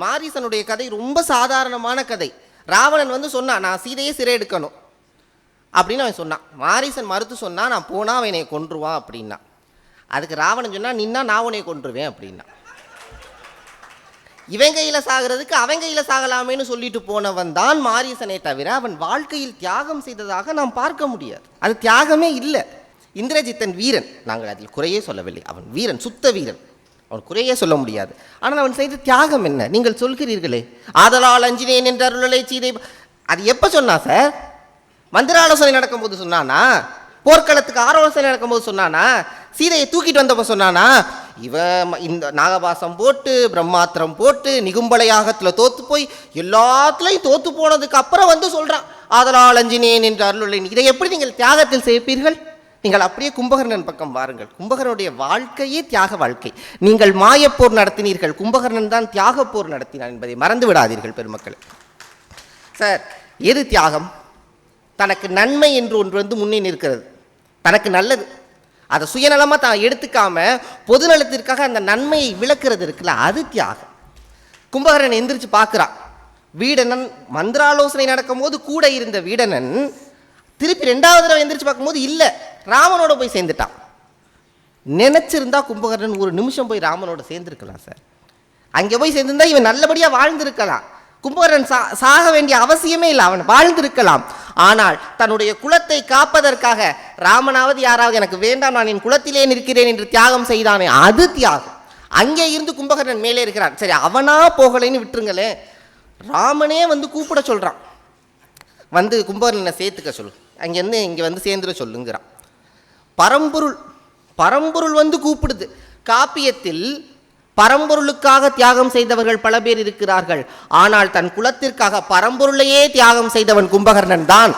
மாரீசனுடைய கதை ரொம்ப சாதாரணமான கதை. ராவணன் வந்து சொன்னான் நான் சீதையை சிறை எடுக்கணும். அப்படின்னு அவன் சொன்னான். மாரீசன் மறுத்து சொன்னா நான் போனா அவன் என்னை கொன்றுவான் அப்படின்னா. அதுக்கு ராவணன் சொன்னா நின்னா நான் உன்னை கொன்றுவேன் அப்படின்னா. இவன் கையில சாகிறதுக்கு அவன் கையில சாகலாமேன்னு சொல்லிட்டு போனவன் தான் மாரீசனை தவிர அவன் வாழ்க்கையில் தியாகம் செய்ததாக நாம் பார்க்க முடியாது. அது தியாகமே இல்லை. இந்திரஜித்தன் வீரன். நாங்கள் அதில் குறையே சொல்லவில்லை. அவன் வீரன் சுத்த வீரன். அவன் குறையே சொல்ல முடியாது. ஆனால் அவன் செய்த தியாகம் என்ன? நீங்கள் சொல்கிறீர்களே ஆதலால் அஞ்சினேன் என்ற அருளலை சீதை அது எப்போ சொன்னா சார்? மந்திர ஆலோசனை நடக்கும்போது சொன்னானா? போர்க்களத்துக்கு ஆலோசனை நடக்கும்போது சொன்னானா? சீதையை தூக்கிட்டு வந்தப்போ சொன்னானா? இவன் இந்த நாகபாசம் போட்டு பிரம்மாத்திரம் போட்டு நிகும்பலையாகத்தில் தோத்து போய் எல்லாத்துலேயும் தோத்து போனதுக்கு அப்புறம் வந்து சொல்கிறான் ஆதலால் அஞ்சினேன் என்று அருளுள்ளை இதை எப்படி நீங்கள் தியாகத்தில் செய்ப்பீர்கள் நீங்கள் அப்படியே கும்பகர்ணன் பக்கம் வாருங்கள். கும்பகர்ணனுடைய வாழ்க்கையே தியாக வாழ்க்கை. நீங்கள் மாயப்போர் நடத்தினீர்கள். கும்பகர்ணன் தான் தியாகப் போர் நடத்தினார் என்பதை மறந்து விடாதீர்கள் பெருமக்கள். சார் எது தியாகம்? தனக்கு நன்மை என்று ஒன்று வந்து முன்னே நிற்கிறது. தனக்கு நல்லது. அதை சுயநலமாக தான் எடுத்துக்காம பொதுநலத்திற்காக அந்த நன்மையை விளக்குறது இருக்குல்ல அது தியாகம். கும்பகரன் எந்திரிச்சு பார்க்குறான். வீடனன் மந்திராலோசனை நடக்கும்போது கூட இருந்த வீடனன் திருப்பி ரெண்டாவது தடவை எந்திரிச்சு பார்க்கும்போது இல்லை. ராமனோட போய் சேர்ந்துட்டான். நினச்சிருந்தா கும்பகர்ணன் ஒரு நிமிஷம் போய் ராமனோட சேர்ந்துருக்கலாம் சார். அங்கே போய் சேர்ந்துருந்தா இவன் நல்லபடியாக வாழ்ந்திருக்கலாம். கும்பகர்ணன் சா சாக வேண்டிய அவசியமே இல்லை அவன் வாழ்ந்திருக்கலாம். ஆனால் தன்னுடைய குலத்தை காப்பதற்காக ராமனாவது யாராவது எனக்கு வேண்டாம் நான் என் குலத்திலே நிற்கிறேன் என்று தியாகம் செய்தானே அது தியாகம். அங்கே இருந்து கும்பகர்ணன் மேலே இருக்கிறான். சரி அவனா போகலைன்னு விட்டுருங்களேன். ராமனே வந்து கூப்பிட சொல்கிறான் வந்து கும்பகர்ணனை சேர்த்துக்க சொல்லு. அங்கேருந்து இங்கே வந்து சேர்ந்துட சொல்லுங்கிறான். பரம்பொருள் பரம்பொருள் வந்து கூப்பிடுது. காப்பியத்தில் பரம்பொருளுக்காக தியாகம் செய்தவர்கள் பல பேர் இருக்கிறார்கள். ஆனால் தன் குலத்திற்காக பரம்பொருளையே தியாகம் செய்தவன் கும்பகர்ணன் தான்.